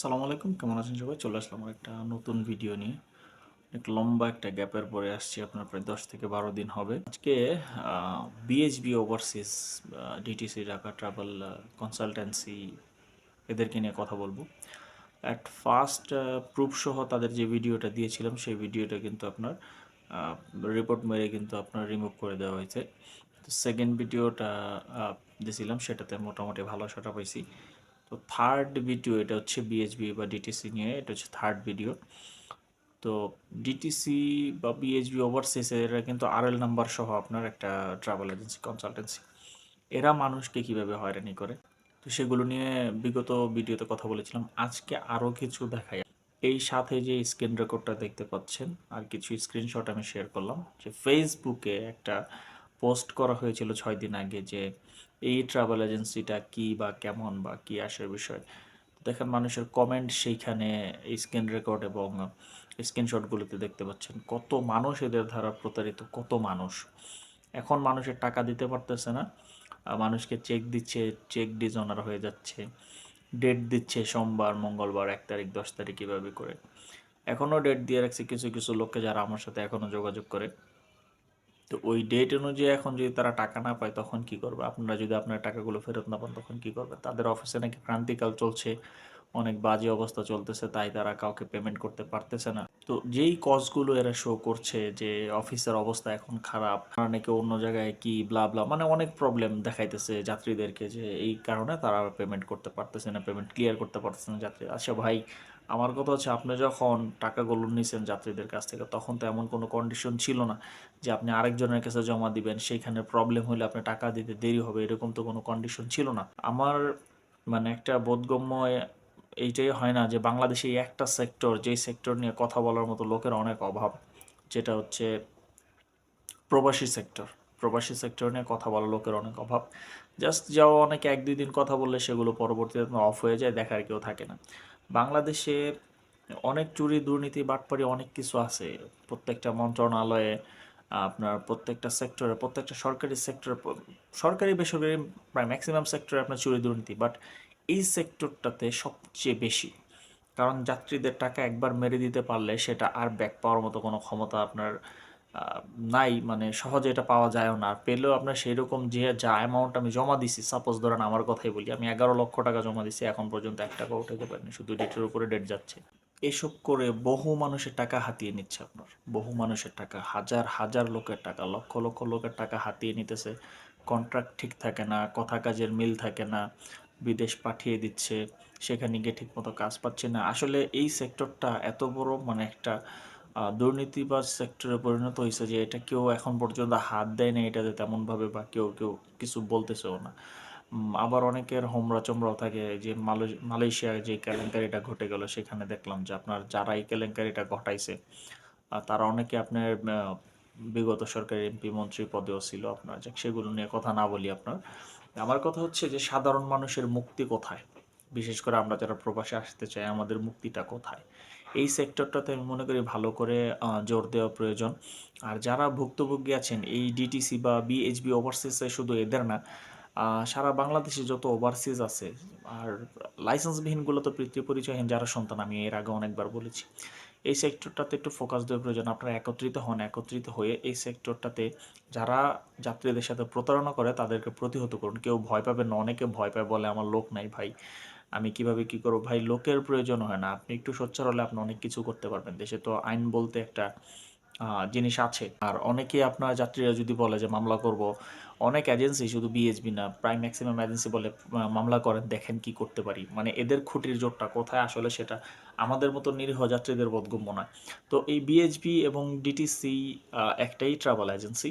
সালাম আলাইকুম, কেমন আছেন সবাই? চলে আসলাম একটা নতুন ভিডিও নিয়ে। অনেক লম্বা একটা গ্যাপের পরে আসছি, আপনার প্রায় দশ থেকে বারো দিন হবে। আজকে BHB overseas DTC Dhaka travel consultancy এদেরকে নিয়ে কথা বলব। অ্যাট ফার্স্ট প্রুফ সহ তাদের যে ভিডিওটা দিয়েছিলাম, সেই ভিডিওটা কিন্তু আপনার রিপোর্ট মেরে কিন্তু আপনার রিমুভ করে দেওয়া হয়েছে। সেকেন্ড ভিডিওটা দিয়েছিলাম সেটাতে মোটামুটি ভালো সেটা পাইছি। তো থার্ড ভিডিও এটা হচ্ছে বিএইচবি বা ডিটিসি নিয়ে, এটা হচ্ছে থার্ড ভিডিও তো ডিটিসি বা বিএইচবি ওভারসিস এরা কিন্তু আরএল নাম্বার সহ আপনার একটা ট্রাভেল এজেন্সি কনসালটেন্সি এরা মানুষকে কীভাবে হয়রানি করে? তো সেগুলো নিয়ে বিগত ভিডিওতে কথা বলেছিলাম। আজকে আরও কিছু দেখাই। এই সাথে যে স্ক্রিন রেকর্ডটা দেখতে পাচ্ছেন, আর কিছু স্ক্রিনশট আমি শেয়ার করলাম। যে ফেসবুকে একটা পোস্ট করা হয়েছিল ছয় দিন আগে যে এই ট্রাভেল এজেন্সিটা কি বা কেমন বা কি আসার বিষয়? দেখেন মানুষের কমেন্ট সেইখানে স্ক্রিন রেকর্ড এবং স্ক্রিনশটগুলোতে দেখতে পাচ্ছেন। কত মানুষ এদের দ্বারা প্রতারিত, কত মানুষ। এখন মানুষের টাকা দিতে পারতেছে না। মানুষকে চেক দিচ্ছে চেক ডিজনার হয়ে যাচ্ছে। ডেট দিচ্ছে সোমবার, মঙ্গলবার, এক তারিখ, দশ তারিখ কীভাবে করে। এখনও ডেট দিয়ে রাখছে। কিছু কিছু লোককে যারা আমার সাথে এখনও যোগাযোগ করে তো ওই ডেট অনুযায়ী এখন যদি তারা টাকা না পায়, তখন কি করবে? আপনারা যদি আপনার টাকাগুলো ফেরত না পান, তখন কি করবে তাদের অফিসে নাকি ক্রান্তিকাল চলছে। অনেক বাজে অবস্থা চলতেছে, তাই তারা কাউকে পেমেন্ট করতে পারতেছে না। তো যেই কজগুলো এরা শো করছে যে অফিসের অবস্থা এখন খারাপ নাকি অন্য জায়গায় কি ব্লা ব্লা মানে অনেক প্রবলেম দেখাইতেছে যাত্রীদেরকে যে এই কারণে তারা পেমেন্ট করতে পারতেছে না পেমেন্ট ক্লিয়ার করতে পারতেছে না যাত্রী আচ্ছা ভাই, আমার কথা হচ্ছে আপনি যখন টাকাগুলো নিছেন যাত্রীদের কাছ থেকে, তখন তো এমন কোনো কন্ডিশন ছিল না যে আপনি আরেকজনের কাছে জমা দিবেন সেইখানে প্রবলেম হলে আপনি টাকা দিতে দেরি হবে, এরকম তো কোনো কন্ডিশন ছিল না। আমার মানে একটা বোধগম্য এইটাই হয় না যে বাংলাদেশে একটা সেক্টর যেই সেক্টর নিয়ে কথা বলার মতো লোকের অনেক অভাব, যেটা হচ্ছে প্রবাসী সেক্টর প্রবাসী সেক্টর নিয়ে কথা বলা লোকের অনেক অভাব। জাস্ট যাও অনেকে এক দুই দিন কথা বললে সেগুলো পরবর্তীতে অফ হয়ে যায়, দেখার কেউ থাকে না। বাংলাদেশে অনেক চুরি, দুর্নীতি বাটপারি অনেক কিছু আছে। প্রত্যেকটা মন্ত্রণালয়ে, আপনার প্রত্যেকটা সেক্টরে প্রত্যেকটা সরকারি সেক্টরে সরকারি, বেসরকারি, প্রায় ম্যাক্সিমাম সেক্টরে আপনার চুরি, দুর্নীতি। বাট এই সেক্টরটাতে সবচেয়ে বেশি। কারণ যাত্রীদের টাকা একবার মেরে দিতে পারলে সেটা আর ব্যাক পাওয়ার মতো কোনো ক্ষমতা আপনার নাই। মানে সহজে এটা পাওয়া যায়ও না। আর পেলেও আপনার সেই রকম যে যা অ্যামাউন্ট আমি জমা দিছি সাপোজ ধরেন আমার কথাই বলি, আমি এগারো লক্ষ টাকা জমা দিছি, এখন পর্যন্ত এক টাকা উঠাতে পারিনি। শুধু ডেটের উপরে ডেট যাচ্ছে। এসব করে বহু মানুষের টাকা হাতিয়ে নিচ্ছে আপনার। বহু মানুষের টাকা, হাজার হাজার লোকের টাকা, লক্ষ লক্ষ লোকের টাকা হাতিয়ে নিতেছে। কন্ট্রাক্ট ঠিক থাকে না, কথা কাজের মিল থাকে না। বিদেশ পাঠিয়ে দিচ্ছে, সেখানে গিয়ে ঠিকমতো কাজ পাচ্ছে না। আসলে এই সেক্টরটা এত বড় মানে একটা দুর্নীতিবাজ সেক্টরে পরিণত হয়েছে যে এটা কেউ এখন পর্যন্ত হাত দেয় না এটাতে তেমনভাবে বা কেউ কেউ কিছু বলতেছেও না। আবার অনেকের হোমরা চোমরাও থাকে যে মালয়- মালয়েশিয়ায় যে কেলেঙ্কারিটা ঘটে গেল, সেখানে দেখলাম যে আপনার যারা এই কেলেঙ্কারিটা ঘটাইছে তারা অনেকে আপনার বিগত সরকারি এমপি মন্ত্রী পদেও ছিল আপনার সেগুলো নিয়ে কথা না বলি আপনার। আমার কথা হচ্ছে যে সাধারণ মানুষের মুক্তি কোথায়? বিশেষ করে আমরা যারা প্রবাসে আসতে চাই, আমাদের মুক্তিটা কোথায়? এই সেক্টরটাতে আমি মনে করি ভালো করে জোর দেওয়া প্রয়োজন। আর যারা ভুক্তভোগী আছেন, এই ডিটিসি বা বিএইচবি ওভারসিসে শুধু এদের না সারা বাংলাদেশে যত ওভারসিজ আছে, আর লাইসেন্সবিহীনগুলো তো পিতৃ পরিচয়হীন যারা সন্তান, আমি এর আগে অনেকবার বলেছি। এই সেক্টরটাতে একটু ফোকাস দেওয়া প্রয়োজন। আপনারা একত্রিত হন, একত্রিত হয়ে এই সেক্টরটাতে যারা যাত্রীদের সাথে প্রতারণা করে, তাদেরকে প্রতিহত করুন। কেউ ভয় পাবে না, অনেকে ভয় পায়, বলে, আমার লোক নাই ভাই। আমি কীভাবে কি করব? ভাই, লোকের প্রয়োজন হয় না। আপনি একটু সোচ্চার হলে আপনি অনেক কিছু করতে পারবেন। দেশে তো আইন বলতে একটা জিনিস আছে। আর অনেকে আপনার যাত্রীরা যদি বলে যে, মামলা করব অনেক এজেন্সি শুধু বিএসবি না প্রায় ম্যাক্সিমাম এজেন্সি বলে মামলা করেন, দেখেন কি করতে পারি। মানে এদের খুঁটির জোরটা কোথায় আসলে সেটা আমাদের মতো নিরীহ যাত্রীদের বোধগম্য নয়। তো এই বিএইচবি এবং ডিটিসি একটাই ট্রাভেল এজেন্সি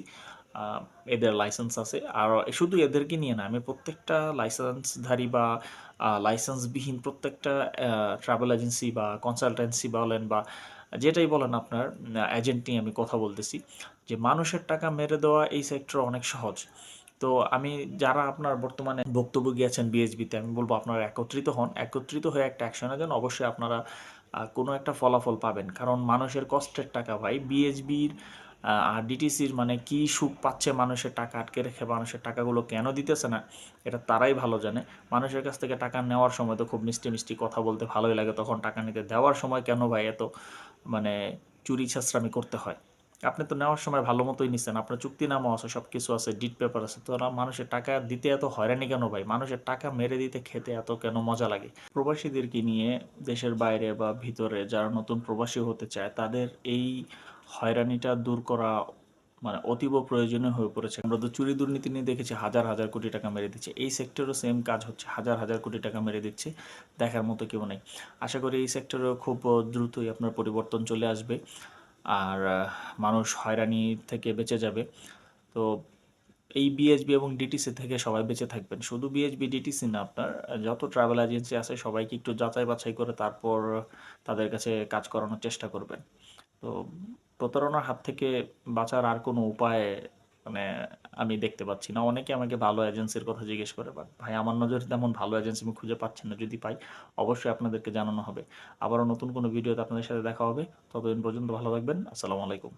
এদের লাইসেন্স আছে। আর শুধু এদেরকে নিয়ে না, আমি প্রত্যেকটা লাইসেন্সধারী বা লাইসেন্সবিহীন প্রত্যেকটা ট্রাভেল এজেন্সি বা কনসালটেন্সি বলেন বা যেটাই বলেন আপনার এজেন্ট নিয়ে আমি কথা বলতেছি, যে মানুষের টাকা মেরে দেওয়া এই সেক্টর অনেক সহজ। তো আমি যারা আপনার বর্তমানে ভুক্তভোগী আছেন বিএসবিতে আমি বলব আপনারা একত্রিত হন। একত্রিত হয়ে একটা অ্যাকশনে যান অবশ্যই আপনারা কোনো একটা ফলাফল পাবেন। কারণ মানুষের কষ্টের টাকা ভাই বিএসবির আর ডিটিসির মানে কি সুখ পাচ্ছে মানুষের টাকা, আটকে রেখে মানুষের টাকাগুলো কেন দিতেছে না, এটা তারাই ভালো জানে। মানুষের কাছ থেকে টাকা নেওয়ার সময় তো খুব মিষ্টি মিষ্টি কথা বলতে ভালোই লাগে, তখন টাকা নিতে দেওয়ার সময় কেন ভাই এত মানে চুরি ছাস্রামি করতে হয়। আপনি তো নেওয়ার সময় ভালো মতোই নিচ্ছেন আপনার চুক্তিনামা আছে সব কিছু আছে ডিট পেপার আছে। তো মানুষের টাকা দিতে এত হয়রানি কেন ভাই? মানুষের টাকা মেরে দিতে খেতে এত কেন মজা লাগে? প্রবাসীদেরকে নিয়ে দেশের বাইরে বা ভিতরে যারা নতুন প্রবাসী হতে চায়, তাদের এই হয়রানিটা দূর করা মানে অতীব প্রয়োজনীয় হয়ে পড়েছে। আমরা তো চুরি দুর্নীতি নিয়ে দেখেছি, হাজার হাজার কোটি টাকা মেরে দিচ্ছে। এই সেক্টরও সেম কাজ হচ্ছে, হাজার হাজার কোটি টাকা মেরে দিচ্ছে। দেখার মতো কেউ নেই। আশা করি এই সেক্টরেও খুব দ্রুতই আপনার পরিবর্তন চলে আসবে। আর মানুষ হয়রানি থেকে বেঁচে যাবে। তো এই বিএসবি এবং ডিটিসি থেকে সবাই বেঁচে থাকবেন। শুধু বিএসবি ডিটিসি না আপনার যত ট্রাভেল এজেন্সি আছে, সবাইকে একটু যাচাই বাছাই করে তারপর তাদের কাছে কাজ করানোর চেষ্টা করবেন। তো প্রতারণার হাত থেকে বাঁচার আর কোনো উপায় মানে আমি দেখতে পাচ্ছি না। অনেকে আমাকে ভালো এজেন্সির কথা জিজ্ঞেস করে বাট ভাই, আমার নজরে তেমন ভালো এজেন্সি আমি খুঁজে পাচ্ছি না। যদি পাই, অবশ্যই আপনাদেরকে জানানো হবে। আবারও নতুন কোনো ভিডিওতে আপনাদের সাথে দেখা হবে। ততদিন পর্যন্ত ভালো থাকবেন। আসসালামু আলাইকুম।